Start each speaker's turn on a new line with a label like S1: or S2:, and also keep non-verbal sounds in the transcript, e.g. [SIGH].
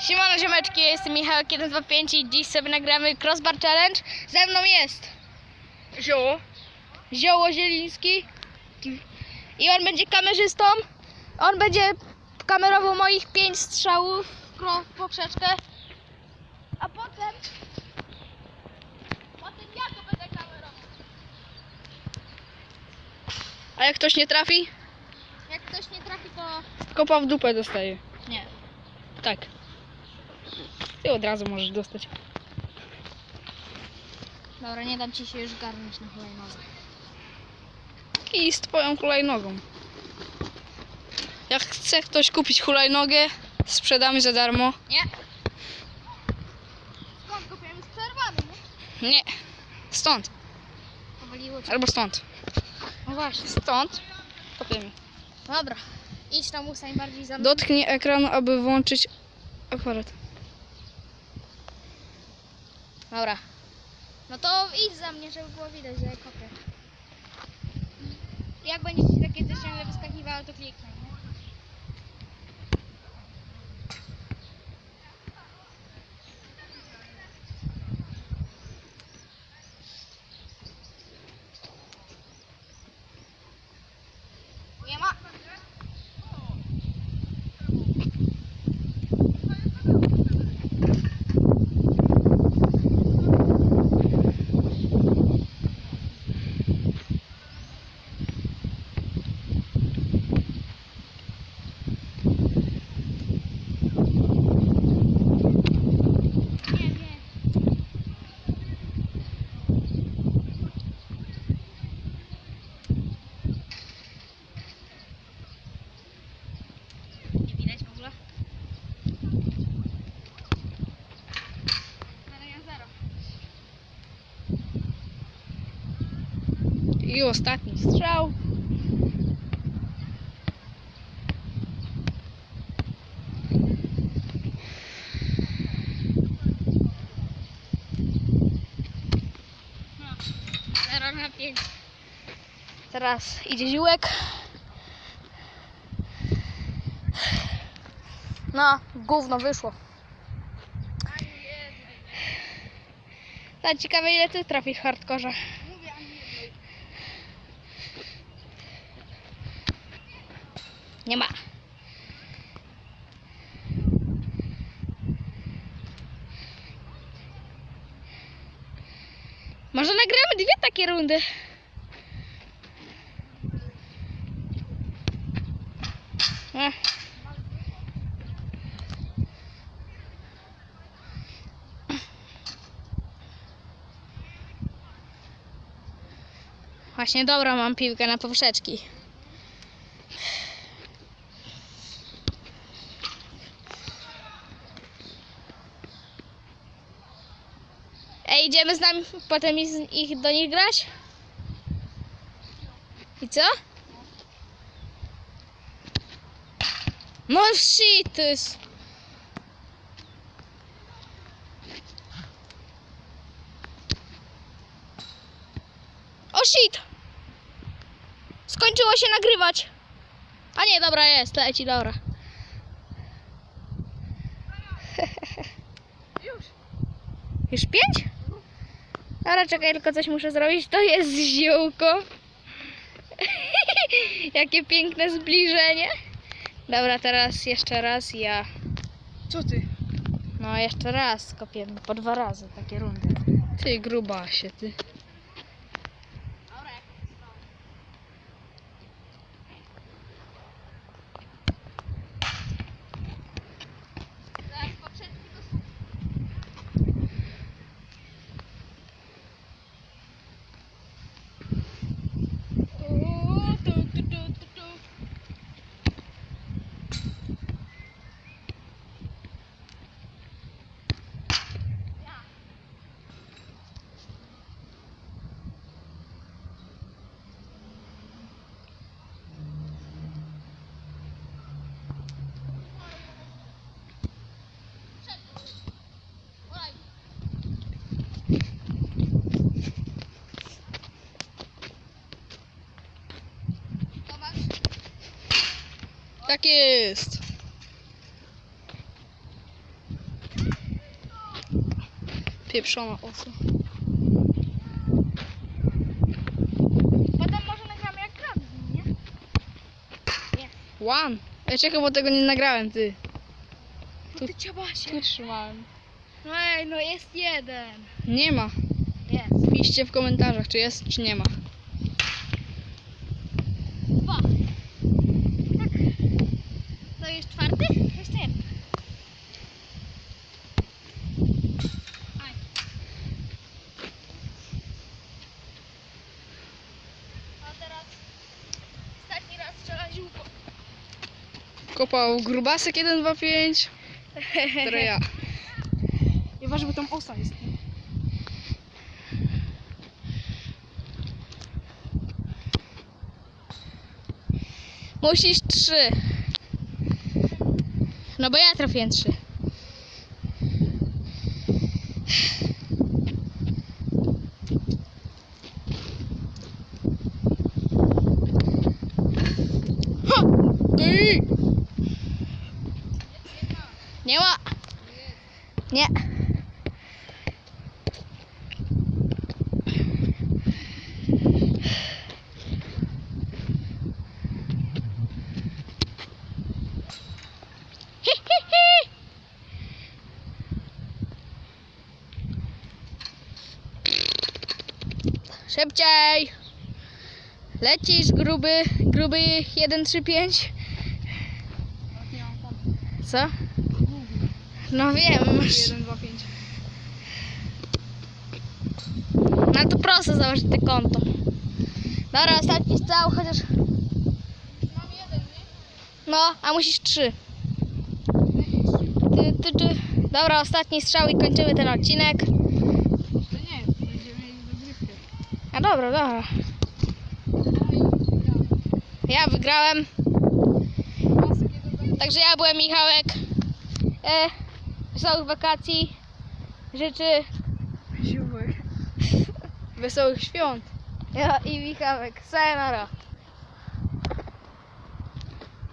S1: Siemano ziomeczki, ja jestem Michał 125 i dziś sobie nagramy crossbar challenge. Ze mną jest
S2: Zioło.
S1: Zioło Zieliński i on będzie kamerzystą. On będzie kamerował moich 5 strzałów w poprzeczkę. A potem potem ja to będę kamerował.
S2: A jak ktoś nie trafi,
S1: Jak ktoś nie trafi to
S2: kopa w dupę dostaje.
S1: nie.
S2: Tak. Ty od razu możesz dostać.
S1: Dobra, nie dam ci się już garnąć na hulajnodze.
S2: I z twoją hulajnogą. Jak chce ktoś kupić hulajnogę, sprzedamy za darmo.
S1: Nie. Skąd kupiłem? Z przerwami, nie?
S2: Nie. Stąd.
S1: Powaliło cię.
S2: Albo stąd.
S1: No właśnie.
S2: Stąd. Kupiemy.
S1: Dobra. Idź tam ustań bardziej za mną.
S2: Dotknij ekranu, aby włączyć aparat.
S1: Dobra. No to idź za mnie, żeby było widać, że kopię. Jak będzie ci takie coś ciągle wyskakiwało, to kliknij, nie? Nie ma. Nie, nie. Nie widać w ogóle. Ale ja zero.
S2: I ostatni strzał.
S1: Zero na.
S2: Teraz idzie ziółek.
S1: No, gówno wyszło.
S2: Tak, ciekawe ile ty trafisz w hardkorze.
S1: Nie ma.
S2: Może nagramy dwie takie rundy.
S1: Właśnie dobra, mam piłkę na poprzeczki. Idziemy z nami potem ich, do nich grać? I co? No shit, to jest... O shit! Skończyło się nagrywać. A nie, dobra, jest, leci, dobra. [LAUGHS] Już pięć? Dobra, czekaj, tylko coś muszę zrobić. To jest ziółko. [LAUGHS] Jakie piękne zbliżenie. Dobra, teraz jeszcze raz ja.
S2: Co ty?
S1: No, jeszcze raz kopiemy. Po dwa razy takie rundy.
S2: Ty grubasie, ty. Tak jest.
S1: Pieprzona osa.
S2: Potem może nagramy jak gram z nim, nie?
S1: One. Ja czekaj, bo tego nie nagrałem, ty.
S2: Tu ty ciabasie.
S1: Tu trzymałem.
S2: No ej, no jest jeden.
S1: Nie ma.
S2: Jest.
S1: Piszcie w komentarzach, czy jest, czy nie ma.
S2: Dwa. Tak. To jest czwarty? Jeszcze jeden. Aj. A teraz ostatni raz strzela ziółko.
S1: Kopał grubasek 1, 2, 5. Teraz ja.
S2: Nie waży, bo tam osa jest.
S1: Musisz trzy. No bo ja trafiłem trzy. Ha! Ty! Nie ma. Nie. Hi, hi, hi. Szybciej! Lecisz, gruby, gruby 135. Co? No wiem, masz.
S2: 1, 2, 5.
S1: No to prosto założyć te konto. Dobra, ostatni strzał, chociaż.
S2: Mam jeden, nie?
S1: No, a musisz trzy. Ty, ty, ty. Dobra, ostatni strzał i kończymy ten odcinek.
S2: To nie, będziemy mieli dogrywkę.
S1: A dobra, dobra. Ja wygrałem. Także ja byłem Michałek. E, wesołych wakacji. Życzę
S2: Ziółek.
S1: wesołych świąt. Ja i Michałek. Sayonara.